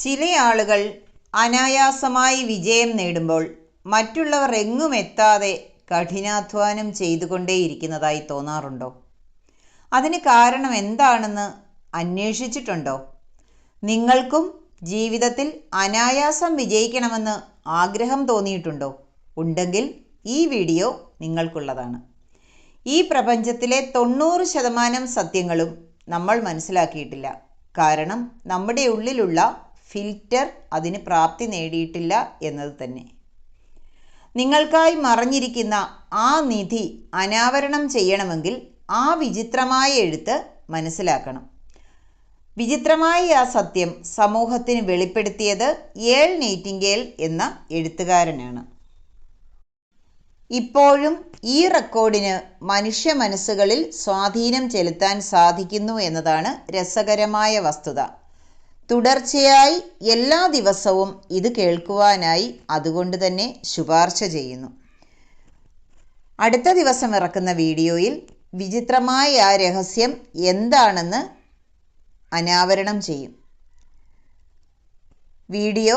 ചില ആളുകൾ അനായാസമായി വിജയം നേടുമ്പോൾ മറ്റുള്ളവർ എങ്ങും എത്താതെ കഠിനാധ്വാനം ചെയ്തുകൊണ്ടേയിരിക്കുന്നതായി തോന്നാറുണ്ടോ? അതിന് കാരണം എന്താണെന്ന് അന്വേഷിച്ചിട്ടുണ്ടോ? നിങ്ങൾക്കും ജീവിതത്തിൽ അനായാസം വിജയിക്കണമെന്ന് ആഗ്രഹം തോന്നിയിട്ടുണ്ടോ? ഉണ്ടെങ്കിൽ ഈ വീഡിയോ നിങ്ങൾക്കുള്ളതാണ്. ഈ പ്രപഞ്ചത്തിലെ തൊണ്ണൂറ് ശതമാനം സത്യങ്ങളും നമ്മൾ മനസ്സിലാക്കിയിട്ടില്ല. കാരണം നമ്മുടെ ഉള്ളിലുള്ള ഫിൽറ്റർ അതിന് പ്രാപ്തി നേടിയിട്ടില്ല എന്നത് തന്നെ. നിങ്ങൾക്കായി മറഞ്ഞിരിക്കുന്ന ആ നിധി അനാവരണം ചെയ്യണമെങ്കിൽ ആ വിചിത്രമായ എഴുത്ത് മനസ്സിലാക്കണം. വിചിത്രമായ ആ സത്യം സമൂഹത്തിന് വെളിപ്പെടുത്തിയത് ഏൾ നെയ്റ്റിംഗേൽ എന്ന എഴുത്തുകാരനാണ്. ഇപ്പോഴും ഈ റെക്കോർഡിന് മനുഷ്യ മനസ്സുകളിൽ സ്വാധീനം ചെലുത്താൻ സാധിക്കുന്നു എന്നതാണ് രസകരമായ വസ്തുത. തുടർച്ചയായി എല്ലാ ദിവസവും ഇത് കേൾക്കുവാനായി അതുകൊണ്ട് തന്നെ ശുപാർശ ചെയ്യുന്നു. അടുത്ത ദിവസം ഇറക്കുന്ന വീഡിയോയിൽ വിചിത്രമായ ആ രഹസ്യം എന്താണെന്ന് അനാവരണം ചെയ്യും. വീഡിയോ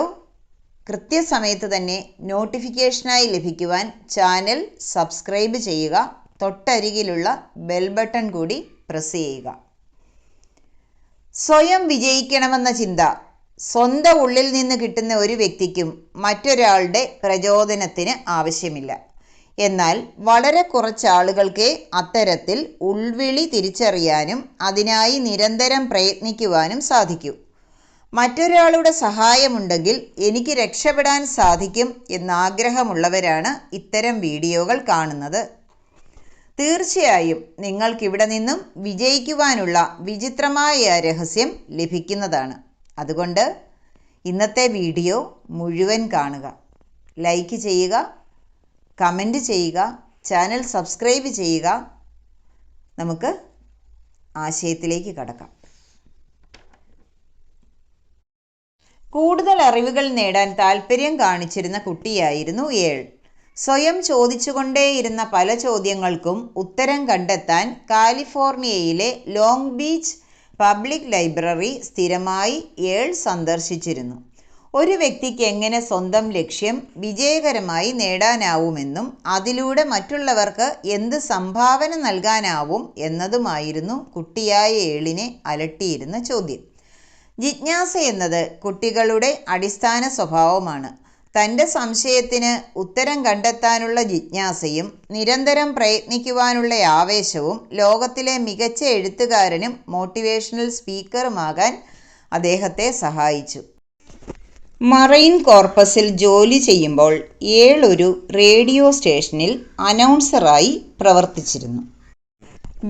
കൃത്യസമയത്ത് തന്നെ നോട്ടിഫിക്കേഷനായി ലഭിക്കുവാൻ ചാനൽ സബ്സ്ക്രൈബ് ചെയ്യുക തൊട്ടരികിലുള്ള ബെൽ ബട്ടൺ കൂടി പ്രസ് ചെയ്യുക. സ്വയം വിജയിക്കണമെന്ന ചിന്ത. സ്വന്തം ഉള്ളിൽ നിന്ന് കിട്ടുന്ന ഒരു വ്യക്തിക്കും മറ്റൊരാളുടെ പ്രചോദനത്തിന് ആവശ്യമില്ല. എന്നാൽ വളരെ കുറച്ച് ആളുകൾക്കേ അത്തരത്തിൽ ഉൾവിളി തിരിച്ചറിയാനും അതിനായി നിരന്തരം പ്രയത്നിക്കുവാനും സാധിക്കൂ. മറ്റൊരാളുടെ സഹായമുണ്ടെങ്കിൽ എനിക്ക് രക്ഷപ്പെടാൻ സാധിക്കും എന്നാഗ്രഹമുള്ളവരാണ് ഇത്തരം വീഡിയോകൾ കാണുന്നത്. തീർച്ചയായും നിങ്ങൾക്കിവിടെ നിന്നും വിജയിക്കുവാനുള്ള വിചിത്രമായ രഹസ്യം ലഭിക്കുന്നതാണ്. അതുകൊണ്ട് ഇന്നത്തെ വീഡിയോ മുഴുവൻ കാണുക. ലൈക്ക് ചെയ്യുക കമന്റ് ചെയ്യുക ചാനൽ സബ്സ്ക്രൈബ് ചെയ്യുക. നമുക്ക് ആശയത്തിലേക്ക് കടക്കാം. കൂടുതൽ അറിവുകൾ നേടാൻ താല്പര്യം കാണിച്ചിരുന്ന കുട്ടിയായിരുന്നു ഏൾ സ്വയം ചോദിച്ചുകൊണ്ടേയിരുന്ന പല ചോദ്യങ്ങൾക്കും ഉത്തരം കണ്ടെത്താൻ കാലിഫോർണിയയിലെ ലോങ് ബീച്ച് പബ്ലിക് ലൈബ്രറി സ്ഥിരമായി ഏൾ സന്ദർശിച്ചിരുന്നു. ഒരു വ്യക്തിക്ക് എങ്ങനെ സ്വന്തം ലക്ഷ്യം വിജയകരമായി നേടാനാവുമെന്നും അതിലൂടെ മറ്റുള്ളവർക്ക് എന്ത് സംഭാവന നൽകാനാവും എന്നതുമായിരുന്നു കുട്ടിയായ ഏളിനെ അലട്ടിയിരുന്ന ചോദ്യം. ജിജ്ഞാസ എന്നത് കുട്ടികളുടെ അടിസ്ഥാന സ്വഭാവമാണ്. തന്റെ സംശയത്തിന് ഉത്തരം കണ്ടെത്താനുള്ള ജിജ്ഞാസയും നിരന്തരം പ്രയത്നിക്കുവാനുള്ള ആവേശവും ലോകത്തിലെ മികച്ച എഴുത്തുകാരനും മോട്ടിവേഷണൽ സ്പീക്കറുമാകാൻ അദ്ദേഹത്തെ സഹായിച്ചു. മറൈൻ കോർപ്പസിൽ ജോലി ചെയ്യുമ്പോൾ ഏളൊരു റേഡിയോ സ്റ്റേഷനിൽ അനൗൺസറായി പ്രവർത്തിച്ചിരുന്നു.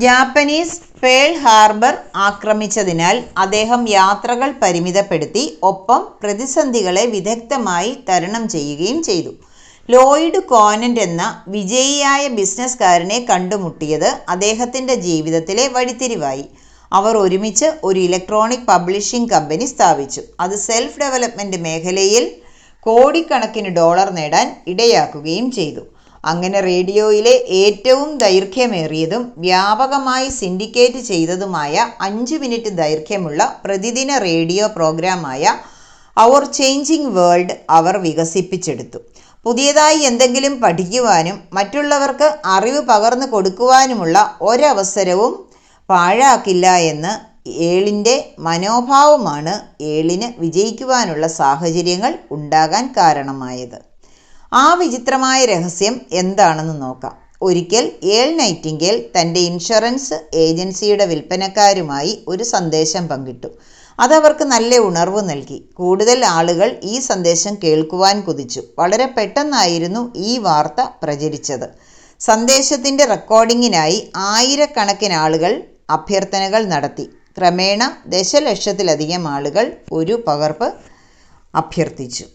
ജാപ്പനീസ് പേൾ ഹാർബർ ആക്രമിച്ചതിനാൽ അദ്ദേഹം യാത്രകൾ പരിമിതപ്പെടുത്തി ഒപ്പം പ്രതിസന്ധികളെ വിദഗ്ധമായി തരണം ചെയ്യുകയും ചെയ്തു. ലോയിഡ് കോനന്റ് എന്ന വിജയിയായ ബിസിനസ്സുകാരനെ കണ്ടുമുട്ടിയത് അദ്ദേഹത്തിന്റെ ജീവിതത്തിലെ വഴിത്തിരിവായി. അവർ ഒരുമിച്ച് ഒരു ഇലക്ട്രോണിക് പബ്ലിഷിംഗ് കമ്പനി സ്ഥാപിച്ചു. അത് സെൽഫ് ഡെവലപ്മെന്റ് മേഖലയിൽ കോടിക്കണക്കിന് ഡോളർ നേടാൻ ഇടയാക്കുകയും ചെയ്തു. അങ്ങനെ റേഡിയോയിലെ ഏറ്റവും ദൈർഘ്യമേറിയതും വ്യാപകമായി സിൻഡിക്കേറ്റ് ചെയ്തതുമായ അഞ്ച് മിനിറ്റ് ദൈർഘ്യമുള്ള പ്രതിദിന റേഡിയോ പ്രോഗ്രാമായ അവർ ചേഞ്ചിങ് വേൾഡ് അവർ വികസിപ്പിച്ചെടുത്തു. പുതിയതായി എന്തെങ്കിലും പഠിക്കുവാനും മറ്റുള്ളവർക്ക് അറിവ് പകർന്നു കൊടുക്കുവാനുമുള്ള ഒരവസരവും പാഴാക്കില്ല എന്ന് ഏളിന്റെ മനോഭാവമാണ് ഏളിന് വിജയിക്കുവാനുള്ള സാഹചര്യങ്ങൾ ഉണ്ടാകാൻ കാരണമായത്. ആ വിചിത്രമായ രഹസ്യം എന്താണെന്ന് നോക്കാം. ഒരിക്കൽ ഏൾ നൈറ്റിംഗേൽ തന്റെ ഇൻഷുറൻസ് ഏജൻസിയുടെ വിൽപ്പനക്കാരുമായി ഒരു സന്ദേശം പങ്കിട്ടു. അതവർക്ക് നല്ല ഉണർവ് നൽകി. കൂടുതൽ ആളുകൾ ഈ സന്ദേശം കേൾക്കുവാൻ കുതിച്ചു. വളരെ പെട്ടെന്നായിരുന്നു ഈ വാർത്ത പ്രചരിച്ചത്. സന്ദേശത്തിന്റെ റെക്കോർഡിങ്ങിനായി ആയിരക്കണക്കിന് ആളുകൾ അഭ്യർത്ഥനകൾ നടത്തി. ക്രമേണ ദശലക്ഷത്തിലധികം ആളുകൾ ഒരു പകർപ്പ് അഭ്യർത്ഥിച്ചു.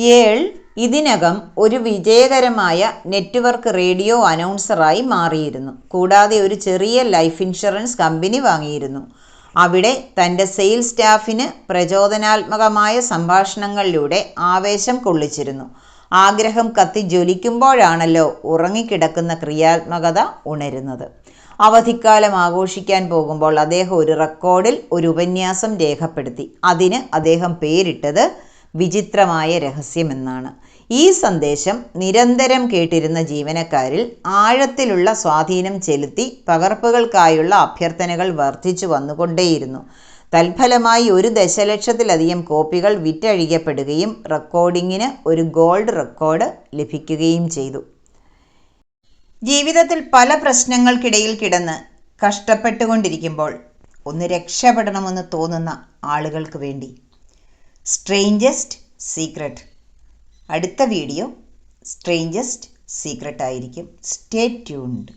ഏൾ ഇതിനകം ഒരു വിജയകരമായ നെറ്റ്വർക്ക് റേഡിയോ അനൗൺസറായി മാറിയിരുന്നു. കൂടാതെ ഒരു ചെറിയ ലൈഫ് ഇൻഷുറൻസ് കമ്പനി വാങ്ങിയിരുന്നു. അവിടെ തന്റെ സെയിൽസ് സ്റ്റാഫിന് പ്രചോദനാത്മകമായ സംഭാഷണങ്ങളിലൂടെ ആവേശം കൊള്ളിച്ചിരുന്നു. ആഗ്രഹം കത്തി ജ്വലിക്കുമ്പോഴാണല്ലോ ഉറങ്ങിക്കിടക്കുന്ന ക്രിയാത്മകത ഉണരുന്നത്. അവധിക്കാലം ആഘോഷിക്കാൻ പോകുമ്പോൾ അദ്ദേഹം ഒരു റെക്കോർഡിൽ ഒരു ഉപന്യാസം രേഖപ്പെടുത്തി. അതിന് അദ്ദേഹം പേരിട്ടത് വിചിത്രമായ രഹസ്യമെന്നാണ്. ഈ സന്ദേശം നിരന്തരം കേട്ടിരുന്ന ജീവനക്കാരിൽ ആഴത്തിലുള്ള സ്വാധീനം ചെലുത്തി പകർപ്പുകൾക്കായുള്ള അഭ്യർത്ഥനകൾ വർദ്ധിച്ചു വന്നുകൊണ്ടേയിരുന്നു. തൽഫലമായി ഒരു ദശലക്ഷത്തിലധികം കോപ്പികൾ വിറ്റഴിക്കപ്പെടുകയും റെക്കോർഡിങ്ങിന് ഒരു ഗോൾഡ് റെക്കോർഡ് ലഭിക്കുകയും ചെയ്തു. ജീവിതത്തിൽ പല പ്രശ്നങ്ങൾക്കിടയിൽ കിടന്ന് കഷ്ടപ്പെട്ടുകൊണ്ടിരിക്കുമ്പോൾ ഒന്ന് രക്ഷപ്പെടണമെന്ന് തോന്നുന്ന ആളുകൾക്ക് വേണ്ടി. സ്ട്രേഞ്ചസ്റ്റ് സീക്രട്ട് അടുത്ത വീഡിയോ സ്ട്രേഞ്ചസ്റ്റ് സീക്രട്ട് ആയിരിക്കും. Stay tuned